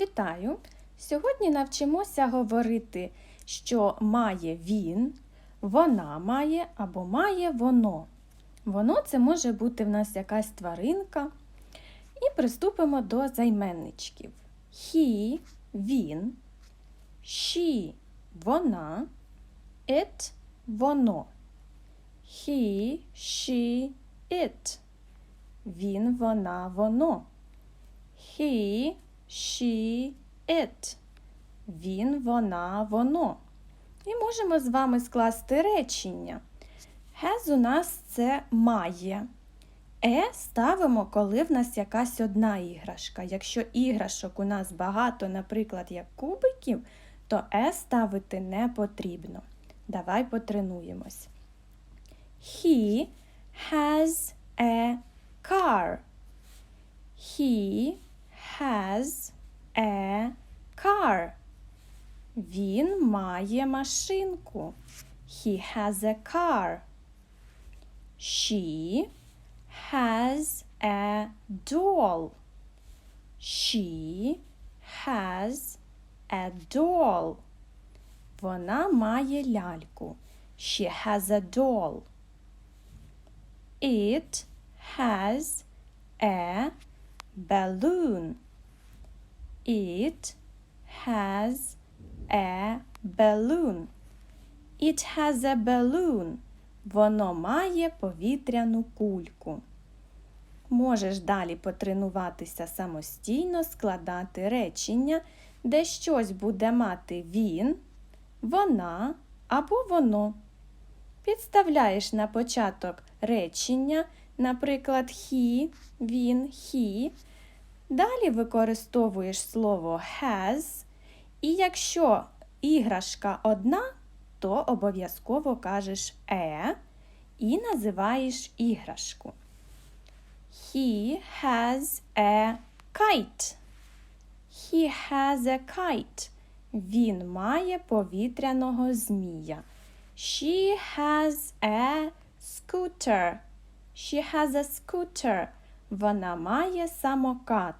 Вітаю! Сьогодні навчимося говорити, що має він, вона має або має воно. Воно це може бути в нас якась тваринка. І приступимо до займенничків. He – він, she – вона, it – воно. He, she, it. Він, вона, воно. He, she, it. Він, вона, воно. І можемо з вами скласти речення. Has у нас це має. Е ставимо, коли в нас якась одна іграшка. Якщо іграшок у нас багато, наприклад, як кубиків, то е ставити не потрібно. Давай потренуємось. He has a car. He has a car. Він має машинку. He has a car. She has a doll. She has a doll. Вона має ляльку. She has a doll. It has a balloon. It has a balloon. It has a balloon. Воно має повітряну кульку. Можеш далі потренуватися самостійно, складати речення, де щось буде мати він, вона або воно. Підставляєш на початок речення, наприклад, he, він, he. Далі використовуєш слово has. І якщо іграшка одна, то обов'язково кажеш е і називаєш іграшку. He has a kite. He has a kite. Він має повітряного змія. She has a scooter. She has a scooter. Вона має самокат.